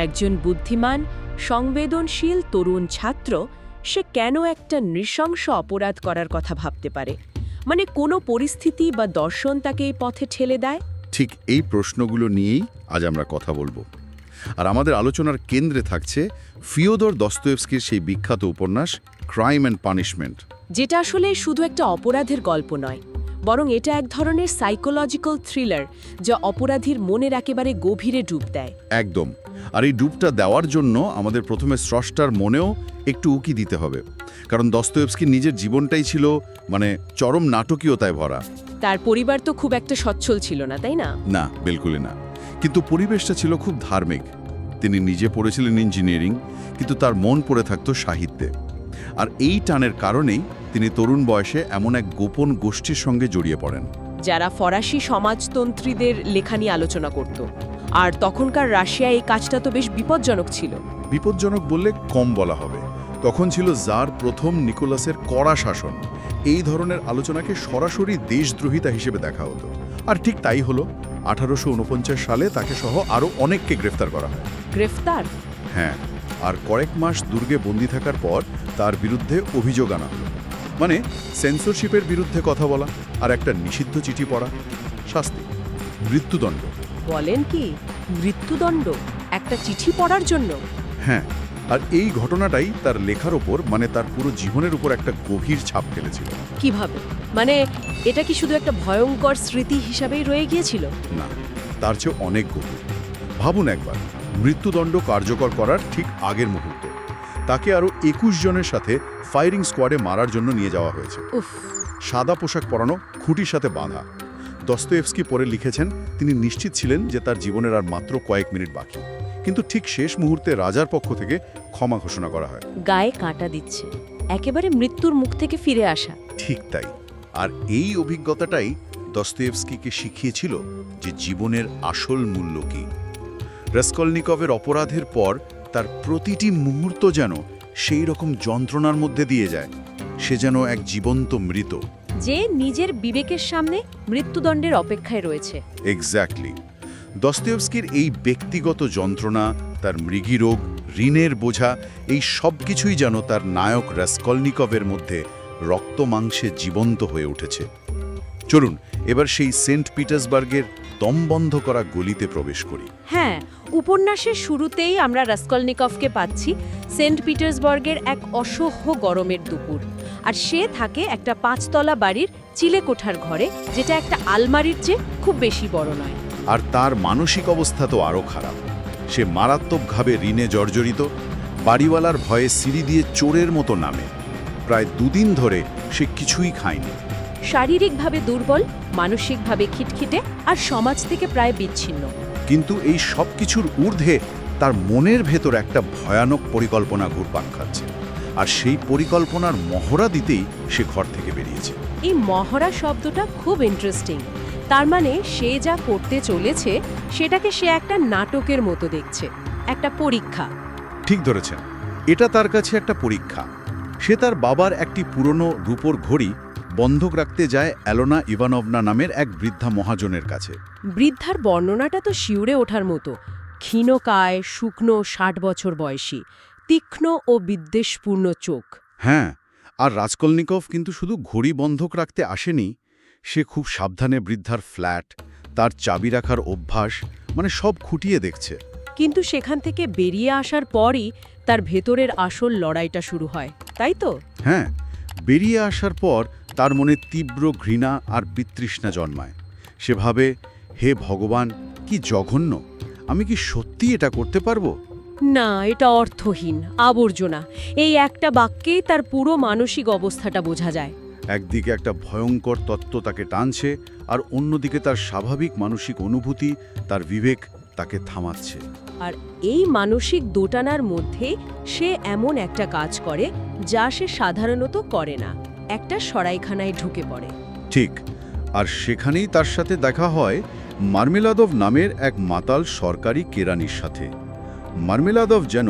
একজন বুদ্ধিমান সংবেদনশীল তরুণ ছাত্র সে কেন একটা নৃশংস অপরাধ করার কথা ভাবতে পারে? মানে কোনো পরিস্থিতি বা দর্শন তাকে এই পথে ঠেলে দেয়? ঠিক এই প্রশ্নগুলো নিয়েই আজ আমরা কথা বলব। আর আমাদের আলোচনার কেন্দ্রে থাকছে ফিওদর দস্তয়েভস্কির সেই বিখ্যাত উপন্যাস ক্রাইম অ্যান্ড পানিশমেন্ট যেটা আসলে শুধু একটা অপরাধের গল্প নয় বরং এটা এক ধরনের সাইকোলজিক্যাল থ্রিলার যা অপরাধীর মনের একেবারে গভীরে ডুব দেয়। একদম। আর এই ডুবটা দেওয়ার জন্য আমাদের প্রথমে স্রষ্টার মনেও একটু উকি দিতে হবে। কারণ দস্তয়েভস্কির নিজের জীবনটাই ছিল মানে চরম নাটকীয়তায় ভরা। তার পরিবার তো খুব একটা সচ্ছল ছিল না তাই না? না বিলকুলই না। কিন্তু পরিবেশটা ছিল খুব ধার্মিক। তিনি নিজে পড়েছিলেন ইঞ্জিনিয়ারিং কিন্তু তার মন পড়ে থাকতো সাহিত্যে। আর এই টানের কারণেই তিনি তরুণ বয়সে এমন এক গোপন গোষ্ঠীর সঙ্গে জড়িয়ে পড়েন। যারা ফরাসি সমাজতন্ত্রীদের লেখা নিয়ে আলোচনা করত। আর তখনকার রাশিয়ায় এই কাজটা তো বেশ বিপজ্জনক ছিল। বিপজ্জনক বললে কম বলা হবে। তখন ছিল জার প্রথম নিকোলাসের কড়া শাসন। এই ধরনের আলোচনাকে সরাসরি দেশদ্রোহিতা হিসেবে দেখা হতো। আর ঠিক তাই হলো আঠারোশো উনপঞ্চাশ সালে তাকে সহ আরও অনেককে গ্রেফতার করা হয়। গ্রেফতার? হ্যাঁ আর কয়েক মাস দুর্গে বন্দি থাকার পর তার বিরুদ্ধে অভিযোগ আনা হলো। মানে সেন্সরশিপের বিরুদ্ধে কথা বলা আর একটা নিষিদ্ধ চিঠি পড়া। শাস্তি মৃত্যুদণ্ড। বলেন কি? মৃত্যুদণ্ড? একটা চিঠি পড়ার জন্য? হ্যাঁ আর এই ঘটনাটাই তার লেখার ওপর মানে তার পুরো জীবনের উপর একটা গভীর ছাপ ফেলেছিল। কীভাবে? মানে এটা কি শুধু একটা ভয়ঙ্কর স্মৃতি হিসাবেই রয়ে গিয়েছিল? না তার চেয়ে অনেক গভীর। ভাবুন একবার মৃত্যুদণ্ড কার্যকর করার ঠিক আগের মুহূর্ত। তাকে আরও একুশ জনের সাথে ফায়ারিং স্কোয়াডে মারার জন্য নিয়ে যাওয়া হয়েছে। সাদা পোশাক পরানো খুঁটির সাথে বাঁধা। দস্তয়েভস্কি পরে লিখেছেন তিনি নিশ্চিত ছিলেন যে তার জীবনের আর মাত্র কয়েক মিনিট বাকি। কিন্তু ঠিক শেষ মুহূর্তে রাজার পক্ষ থেকে ক্ষমা ঘোষণা করা হয়। গায়ে কাঁটা দিচ্ছে। একেবারে মৃত্যুর মুখ থেকে ফিরে আসা। ঠিক তাই। আর এই অভিজ্ঞতাটাই দস্তয়েভস্কিকে শিখিয়েছিল যে জীবনের আসল মূল্য কী। রাস্কলনিকভের অপরাধের পর তার প্রতিটি মুহূর্ত যেন সেই রকম যন্ত্রণার মধ্যে দিয়ে যায়। সে যেন এক জীবন্ত মৃত। যে নিজের বিবেকের সামনে মৃত্যুদণ্ডের অপেক্ষায় রয়েছে। এক্স্যাক্টলি দস্তয়েভস্কির এই ব্যক্তিগত যন্ত্রণা তার মৃগীরোগ ঋণের বোঝা এই সব কিছুই যেন তার নায়ক রাস্কলনিকভের মধ্যে রক্ত মাংসে জীবন্ত হয়ে উঠেছে। চলুন এবার সেই সেন্ট পিটার্সবার্গের দমবন্ধ করা গলিতে প্রবেশ করি। হ্যাঁ উপন্যাসের শুরুতেই আমরা রাস্কলনিকভকে পাচ্ছি সেন্ট পিটার্সবার্গের এক অসহ্য গরমের দুপুর। আর সে থাকে একটা পাঁচতলা বাড়ির চিলেকোঠার ঘরে যেটা একটা আলমারির চেয়ে খুব বেশি বড় নয়। আর তার মানসিক অবস্থা তো আরও খারাপ। সে মারাত্মকভাবে ঋণে জর্জরিত বাড়িওয়ালার ভয়ে সিঁড়ি দিয়ে চোরের মতো নামে। প্রায় দুদিন ধরে সে কিছুই খায়নি। শারীরিকভাবে দুর্বল মানসিকভাবে খিটখিটে আর সমাজ থেকে প্রায় বিচ্ছিন্ন। কিন্তু এই সব কিছুর ঊর্ধ্বে তার মনের ভেতর একটা ভয়ানক পরিকল্পনা ঘুরপাক খাচ্ছে। আর সেই পরিকল্পনার মহড়া দিতেই সে ঘর থেকে বেরিয়েছে। এই মহড়া শব্দটা খুব ইন্টারেস্টিং তার মানে সে যা করতে চলেছে সেটাকে সে একটা নাটকের মতো দেখছে একটা পরীক্ষা। ঠিক ধরেছেন। এটা তার কাছে একটা পরীক্ষা। সে তার বাবার একটি পুরনো রূপোর ঘড়ি বন্ধক রাখতে যায় অ্যালোনা ইভানভনা নামের এক বৃদ্ধা মহাজনের কাছে। বৃদ্ধার বর্ণনাটা তো শিউরে ওঠার মতো। ক্ষীণকায় শুকনো ষাট বছর বয়সী। তীক্ষ্ণ ও বিদ্বেষপূর্ণ চোখ। হ্যাঁ আর রাজকলনিকভ কিন্তু শুধু ঘড়ি বন্ধক রাখতে আসেনি সে খুব সাবধানে বৃদ্ধার ফ্ল্যাট তার চাবি রাখার অভ্যাস মানে সব খুঁটিয়ে দেখছে। কিন্তু সেখান থেকে বেরিয়ে আসার পরই তার ভেতরের আসল লড়াইটা শুরু হয় তাই তো? হ্যাঁ বেরিয়ে আসার পর তার মনে তীব্র ঘৃণা আর বিতৃষ্ণা জন্মায়। সেভাবে হে ভগবান কি জঘন্য! আমি কি সত্যি এটা করতে পারব? না এটা অর্থহীন আবর্জনা। এই একটা বাক্যেই তার পুরো মানসিক অবস্থাটা বোঝা যায়। একদিকে একটা ভয়ঙ্কর তত্ত্ব তাকে টানছে আর অন্যদিকে তার স্বাভাবিক মানসিক অনুভূতি তার বিবেক তাকে থামাচ্ছে। আর এই মানসিক দোটানার মধ্যে সে এমন একটা কাজ করে যা সে সাধারণত করে না। একটা সরাইখানায় ঢুকে পড়ে। ঠিক আর সেখানেই তার সাথে দেখা হয় মার্মেলাদভ নামের এক মাতাল সরকারি কেরানির সাথে। মার্মেলাদভ যেন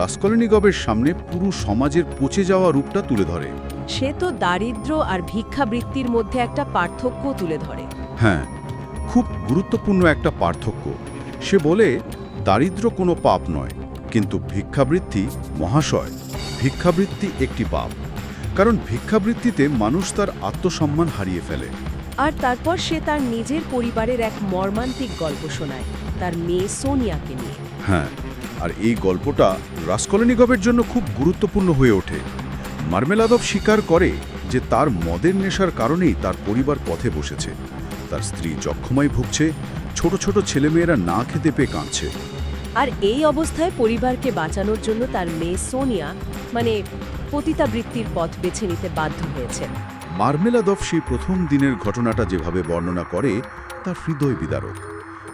রাসকলনিগবের সামনে পুরো সমাজের পচে যাওয়া রূপটা তুলে ধরে। সে তো দারিদ্র্য আর ভিক্ষাবৃত্তির মধ্যে একটা পার্থক্য তুলে ধরে। হ্যাঁ খুব গুরুত্বপূর্ণ একটা পার্থক্য। সে বলে দারিদ্র কোনো পাপ নয় কিন্তু ভিক্ষাবৃত্তি মহাশয়। ভিক্ষাবৃত্তি একটি পাপ। কারণ ভিক্ষাবৃত্তিতে মানুষ তার আত্মসম্মান হারিয়ে ফেলে। আর তারপর সে তার নিজের পরিবারের এক মর্মান্তিক গল্প শোনায় তার মেয়ে সোনিয়াকে নিয়ে। হ্যাঁ আর এই গল্পটা রাসকলনিগবের জন্য খুব গুরুত্বপূর্ণ হয়ে ওঠে। মার্মেলাদব স্বীকার করে যে তার মদের নেশার কারণেই তার পরিবার পথে বসেছে। তার স্ত্রী যক্ষমায় ভুগছে ছোট ছোট ছেলেমেয়েরা না খেতে পেয়ে কাঁদছে। আর এই অবস্থায় পরিবারকে বাঁচানোর জন্য তার মেয়ে সোনিয়া মানে পতিতাবৃত্তির পথ বেছে নিতে বাধ্য হয়েছে। মার্মেলাদভ সেই প্রথম দিনের ঘটনাটা যেভাবে বর্ণনা করে তার হৃদয় বিদারক।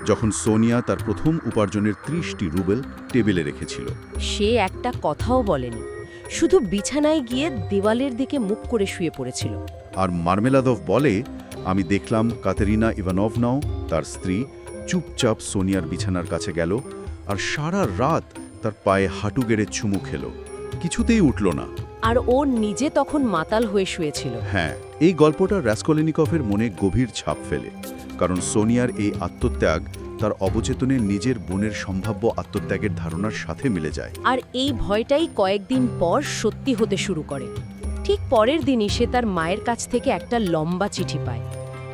যখন সোনিয়া তার প্রথম উপার্জনের ত্রিশটি রুবেল টেবিলে রেখেছিল। সে একটা কথাও বলেনি। শুধু বিছানায় গিয়ে দেওয়ালের দিকে মুখ করে শুয়ে পড়েছিল। আর মার্মেলাদভ বলে আমি দেখলাম কাতেরিনা ইভানভনাও তার স্ত্রী চুপচাপ সোনিয়ার বিছানার কাছে গেল আর সারা রাত তার পায়ে হাঁটু গেড়ে চুমু খেল। কিছুতেই উঠল না। আর ও নিজে তখন মাতাল হয়ে শুয়েছিল। হ্যাঁ এই গল্পটা র্যাসকলিনিকভের মনে গভীর ছাপ ফেলে কারণ সোনিয়ার এই আত্মত্যাগ তার অবচেতনে নিজের বোনের সম্ভাব্য আত্মত্যাগের ধারণার সাথে মিলে যায়। আর এই ভয়টাই কয়েকদিন পর সত্যি হতে শুরু করে। ঠিক পরের দিনই সে তার মায়ের কাছ থেকে একটা লম্বা চিঠি পায়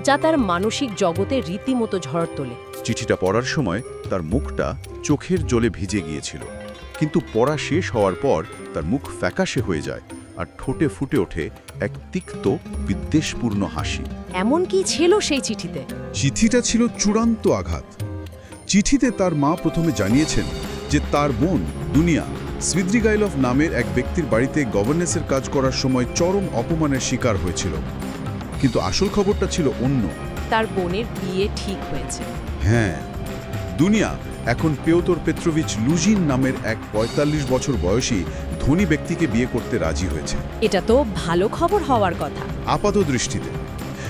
যা তার মানসিক জগতে রীতিমতো ঝড় তোলে। চিঠিটা পড়ার সময় তার মুখটা চোখের জলে ভিজে গিয়েছিল। কিন্তু পড়া শেষ হওয়ার পর তার মুখ ফ্যাকাশে হয়ে যায় আর ঠোঁটে ফুটে ওঠে এক তিক্ত বিদ্বেষপূর্ণ হাসি। এমন কি ছিল সেই চিঠিতে? চিঠিটা ছিল চূড়ান্ত আঘাত। চিঠিতে তার মা প্রথমে জানিয়েছেন যে তার বোন দুনিয়া সুইদ্রিগাইলভ নামের এক ব্যক্তির বাড়িতে গভর্নেন্সের কাজ করার সময় চরম অপমানের শিকার হয়েছিল। কিন্তু আসল খবরটা ছিল অন্য। তার বোনের বিয়ে ঠিক হয়েছে। হ্যাঁ দুনিয়া এখন পেওতর পেত্রোভিচ লুজিন নামের এক ৪৫ বছর বয়সী ধনী ব্যক্তিকে বিয়ে করতে রাজি হয়েছে। এটা তো ভালো খবর হওয়ার কথা। আপাত দৃষ্টিতে।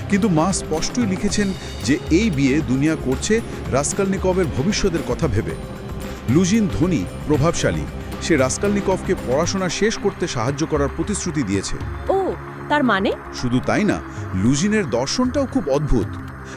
কিন্তু মা স্পষ্টই লিখেছেন যে এই বিয়ে দুনিয়া করছে রাস্কালনিকভের ভবিষ্যতের কথা ভেবে। লুজিন ধনী প্রভাবশালী। সে রাস্কালনিকভকে পড়াশোনা শেষ করতে সাহায্য করার প্রতিশ্রুতি দিয়েছে। ও তার মানে? শুধু তাই না লুজিনের দর্শনটাও খুব অদ্ভুত।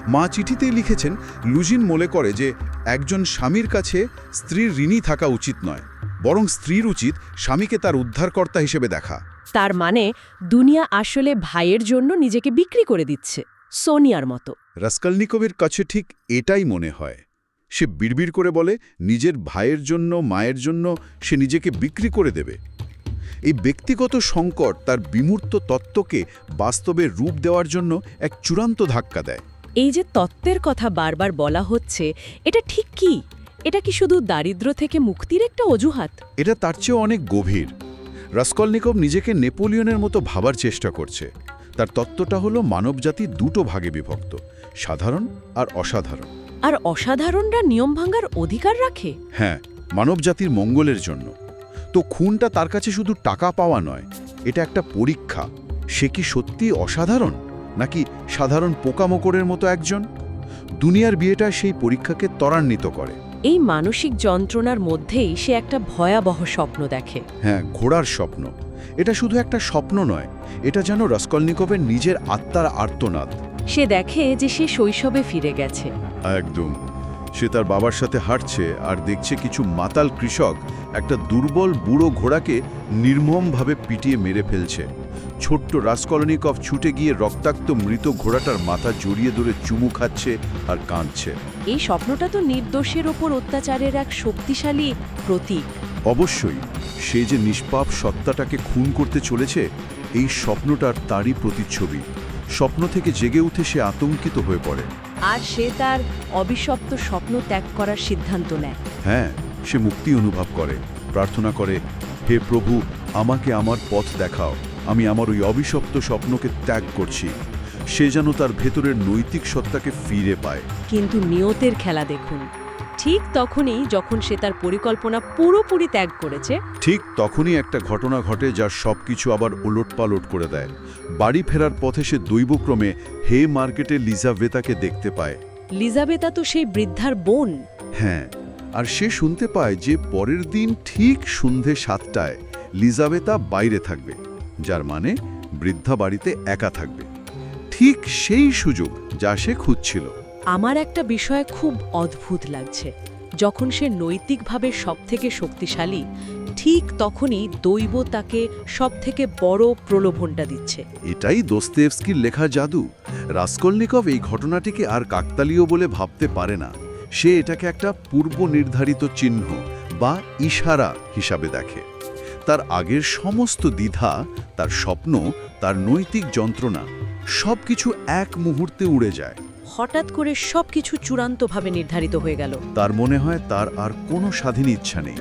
মা চিঠিতেই লিখেছেন লুজিন মনে করে যে একজন স্বামীর কাছে স্ত্রীর ঋণী থাকা উচিত নয় বরং স্ত্রীর উচিত স্বামীকে তার উদ্ধারকর্তা হিসেবে দেখা। তার মানে দুনিয়া আসলে ভাইয়ের জন্য নিজেকে বিক্রি করে দিচ্ছে সোনিয়ার মতো। রাস্কালনিকোভের কাছে ঠিক এটাই মনে হয়। সে বিড়বিড় করে বলে নিজের ভাইয়ের জন্য মায়ের জন্য সে নিজেকে বিক্রি করে দেবে। এই ব্যক্তিগত সংকট তার বিমূর্ত তত্ত্বকে বাস্তবে রূপ দেওয়ার জন্য এক চূড়ান্ত ধাক্কা দেয়। এই যে তত্ত্বের কথা বারবার বলা হচ্ছে এটা ঠিক কি? এটা কি শুধু দারিদ্র্য থেকে মুক্তির একটা অজুহাত? এটা তার চেয়েও অনেক গভীর। রাস্কলনিকভ নিজেকে নেপোলিয়নের মতো ভাবার চেষ্টা করছে। তার তত্ত্বটা হলো মানবজাতি দুটো ভাগে বিভক্ত সাধারণ আর অসাধারণ। আর অসাধারণরা নিয়ম ভাঙার অধিকার রাখে? হ্যাঁ মানবজাতির মঙ্গলের জন্য। তো খুনটা তার কাছে শুধু টাকা পাওয়া নয় এটা একটা পরীক্ষা। সে কি সত্যি অসাধারণ? নাকি সাধারণ পোকামাকড়ের মতো একজন? দুনিয়ার বিয়েটা সেই পরীক্ষাকে ত্বরান্বিত করে। এই মানসিক যন্ত্রণার মধ্যেই সে একটা ভয়াবহ স্বপ্ন দেখে। হ্যাঁ ঘোড়ার স্বপ্ন। এটা শুধু একটা স্বপ্ন নয় এটা যেন রসকলনিকভের নিজের আত্মার আর্তনাদ। সে দেখে যে সে শৈশবে ফিরে গেছে। একদম। সে তার বাবার সাথে হাঁটছে আর দেখছে কিছু মাতাল কৃষক একটা দুর্বল বুড়ো ঘোড়াকে নির্মমভাবে পিটিয়ে মেরে ফেলছে। ছোট্ট রাসকলনিকভ ছুটে গিয়ে রক্তাক্ত মৃত ঘোড়াটার মাথা জড়িয়ে ধরে চুমু খাচ্ছে আর কাঁদছে। এই স্বপ্নটা তো নির্দোষের ওপর অত্যাচারের এক শক্তিশালী প্রতীক। অবশ্যই সে যে নিষ্পাপ সত্তাটাকে খুন করতে চলেছে এই স্বপ্নটার তারই প্রতিচ্ছবি। স্বপ্ন থেকে জেগে উঠে সে আতঙ্কিত হয়ে পড়ে। আর সে তার অবিশপ্ত স্বপ্ন ত্যাগ করার সিদ্ধান্ত নেয়। হ্যাঁ সে মুক্তি অনুভব করে। প্রার্থনা করে হে প্রভু আমাকে আমার পথ দেখাও। আমি আমার ওই অবিশপ্ত স্বপ্নকে ত্যাগ করছি। সে যেন তার ভেতরের নৈতিক সত্তাকে ফিরে পায়। কিন্তু নিয়তের খেলা দেখুন। ঠিক তখনই যখন সে তার পরিকল্পনা পুরোপুরি ত্যাগ করেছে ঠিক তখনই একটা ঘটনা ঘটে যার সব কিছু আবার ওলটপালট করে দেয়। বাড়ি ফেরার পথে সে দৈবক্রমে হে মার্কেটে লিজাবেতাকে দেখতে পায়। লিজাবেতা তো সেই বৃদ্ধার বোন। হ্যাঁ আর সে শুনতে পায় যে পরের দিন ঠিক সন্ধে সাতটায় লিজাবেতা বাইরে থাকবে। যার মানে বৃদ্ধা বাড়িতে একা থাকবে। ঠিক সেই সুযোগ যা সে খুঁজছিল। আমার একটা বিষয় খুব অদ্ভুত লাগছে। যখন সে নৈতিকভাবে সবথেকে শক্তিশালী ঠিক তখনই দৈব তাকে সবথেকে বড় প্রলোভনটা দিচ্ছে। এটাই দোস্তেভস্কির লেখা জাদু। রাস্কলনিকভ এই ঘটনাটিকে আর কাকতালীয় বলে ভাবতে পারে না। সে এটাকে একটা পূর্ব নির্ধারিত চিহ্ন বা ইশারা হিসাবে দেখে। তার আগের সমস্ত দ্বিধা তার স্বপ্ন তার নৈতিক যন্ত্রণা সবকিছু এক মুহূর্তে উড়ে যায়। হঠাৎ করে সবকিছু চূড়ান্তভাবে নির্ধারিত হয়ে গেল। তার মনে হয় তার আর কোনো স্বাধীন ইচ্ছা নেই।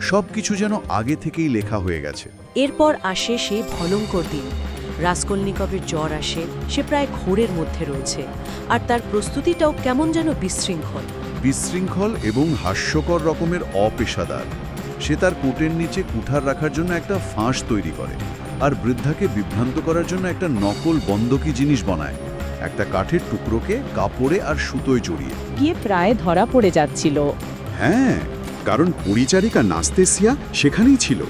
সবকিছু যেন আগে থেকেই লেখা হয়ে গেছে। এরপর আসে সে ভয়ঙ্কর দিন। রাসকলনিকভের জ্বর আসে সে প্রায় ঘোরের মধ্যে রয়েছে। আর তার প্রস্তুতিটাও কেমন যেন বিশৃঙ্খল। বিশৃঙ্খল এবং হাস্যকর রকমের অপেশাদার। সে তার কোটের নিচে কুঠার রাখার জন্য একটা ফাঁস তৈরি করে আর বৃদ্ধাকে বিভ্রান্ত করার জন্য একটা নকল বন্ধকি জিনিস বানায়। একটা কাঠের টুকরোকে কাপড়ে আর সুতোয় জড়িয়ে। গিয়ে প্রায় ধরা পড়ে যাচ্ছিল। হ্যাঁ কারণ পরিচারিকা নাস্তেসিয়া সেখানেই ছিল।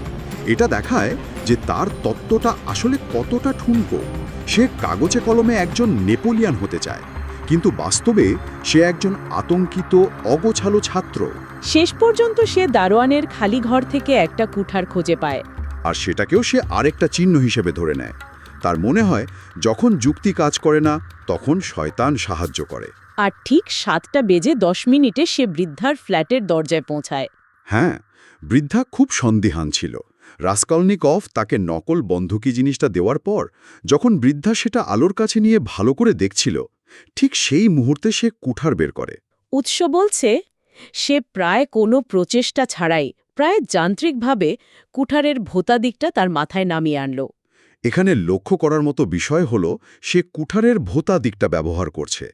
এটা দেখায় যে তার তত্ত্বটা আসলে কতটা ঠুনকো। সে কাগজে কলমে একজন নেপোলিয়ান হতে চায়। কিন্তু বাস্তবে সে একজন আতঙ্কিত অগোছালো ছাত্র। শেষ পর্যন্ত সে দারোয়ানের খালি ঘর থেকে একটা কুঠার খুঁজে পায়। আর সেটাকেও সে আরেকটা চিহ্ন হিসেবে ধরে নেয়। তার মনে হয় যখন যুক্তি কাজ করে না তখন শয়তান সাহায্য করে। আর ঠিক সাতটা বেজে দশ মিনিটে সে বৃদ্ধার ফ্ল্যাটের দরজায় পৌঁছায়। হ্যাঁ বৃদ্ধা খুব সন্দিহান ছিল। রাস্কলনিকভ তাকে নকল বন্ধকি জিনিসটা দেওয়ার পর যখন বৃদ্ধা সেটা আলোর কাছে নিয়ে ভালো করে দেখছিল ঠিক সেই মুহূর্তে সে কুঠার বের করে। উৎস বলছে সে প্রায় কোনো প্রচেষ্টা ছাড়াই প্রায় যান্ত্রিকভাবে কুঠারের ভোতা দিকটা তার মাথায় নামিয়ে আনল। এখানে লক্ষ্য করার মতো বিষয় হল সে কুঠারের ভোতা দিকটা ব্যবহার করছে।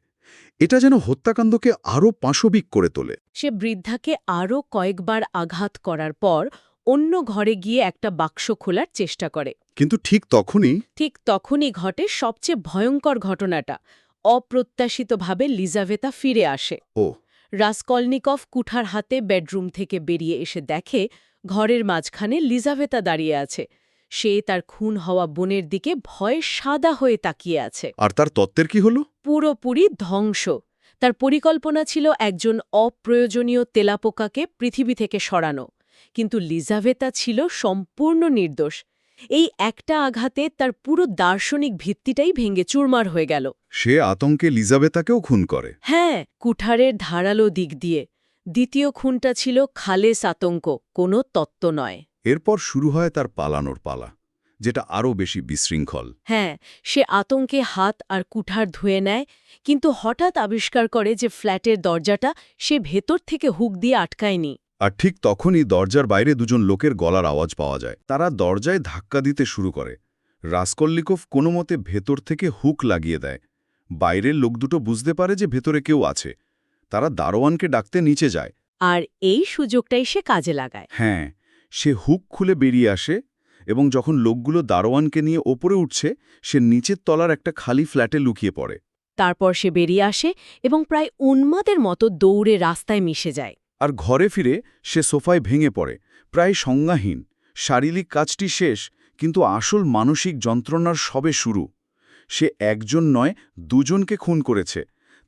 এটা যেন হত্যাকাণ্ডকে আরও পাশবিক করে তোলে। সে বৃদ্ধাকে আরও কয়েকবার আঘাত করার পর অন্য ঘরে গিয়ে একটা বাক্স খোলার চেষ্টা করে। কিন্তু ঠিক তখনই ঠিক তখনই ঘটে সবচেয়ে ভয়ঙ্কর ঘটনাটা। অপ্রত্যাশিতভাবে লিজাভেতা ফিরে আসে। ও। রাসকলনিকভ কুঠার হাতে বেডরুম থেকে বেরিয়ে এসে দেখে ঘরের মাঝখানে লিজাভেতা দাঁড়িয়ে আছে। সে তার খুন হওয়া বোনের দিকে ভয়ে সাদা হয়ে তাকিয়ে আছে। আর তার তত্ত্বের কি হল? পুরোপুরি ধ্বংস। তার পরিকল্পনা ছিল একজন অপ্রয়োজনীয় তেলাপোকাকে পৃথিবী থেকে সরানো। কিন্তু লিজাভেতা ছিল সম্পূর্ণ নির্দোষ। এই একটা আঘাতে তার পুরো দার্শনিক ভিত্তিটাই ভেঙে চুরমার হয়ে গেল। সে আতঙ্কে লিজাবেতাকেও খুন করে। হ্যাঁ কুঠারের ধারালো দিক দিয়ে। দ্বিতীয় খুনটা ছিল খালেস আতঙ্ক কোনো তত্ত্ব নয়। এরপর শুরু হয় তার পালানোর পালা যেটা আরও বেশি বিশৃঙ্খল। হ্যাঁ সে আতঙ্কে হাত আর কুঠার ধুয়ে নেয় কিন্তু হঠাৎ আবিষ্কার করে যে ফ্ল্যাটের দরজাটা সে ভেতর থেকে হুক দিয়ে আটকায়নি। আর ঠিক তখনই দরজার বাইরে দুজন লোকের গলার আওয়াজ পাওয়া যায়। তারা দরজায় ধাক্কা দিতে শুরু করে। রাসকল্লিকভ কোনো মতে ভেতর থেকে হুক লাগিয়ে দেয়। বাইরের লোক দুটো বুঝতে পারে যে ভেতরে কেউ আছে। তারা দারোয়ানকে ডাকতে নিচে যায়। আর এই সুযোগটাই সে কাজে লাগায়। হ্যাঁ সে হুক খুলে বেরিয়ে আসে এবং যখন লোকগুলো দারোয়ানকে নিয়ে ওপরে উঠছে সে নিচের তলার একটা খালি ফ্ল্যাটে লুকিয়ে পড়ে। তারপর সে বেরিয়ে আসে এবং প্রায় উন্মাদের মতো দৌড়ে রাস্তায় মিশে যায়। আর ঘরে ফিরে সে সোফায় ভেঙে পড়ে, প্রায় সংজ্ঞাহীন। শারীরিক কাজটি শেষ, কিন্তু আসল মানসিক যন্ত্রণার সবে শুরু। সে একজন নয়, দুজনকে খুন করেছে।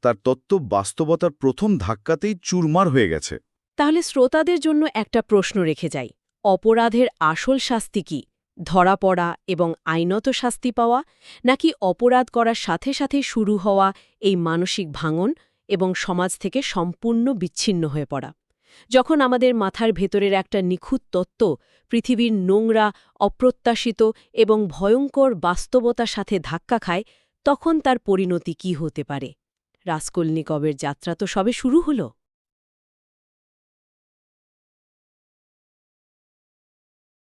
তার তত্ত্ব বাস্তবতার প্রথম ধাক্কাতেই চুরমার হয়ে গেছে। তাহলে শ্রোতাদের জন্য একটা প্রশ্ন রেখে যাই। অপরাধের আসল শাস্তি কি? ধরা পড়া এবং আইনত শাস্তি পাওয়া, নাকি অপরাধ করার সাথে সাথে শুরু হওয়া এই মানসিক ভাঙন এবং সমাজ থেকে সম্পূর্ণ বিচ্ছিন্ন হয়ে পড়া। যখন আমাদের মাথার ভেতরের একটা নিখুঁত তত্ত্ব পৃথিবীর নোংরা, অপ্রত্যাশিত এবং ভয়ঙ্কর বাস্তবতার সাথে ধাক্কা খায়, তখন তার পরিণতি কি হতে পারে? রাসকলনিকবের যাত্রা তো সবে শুরু হলো।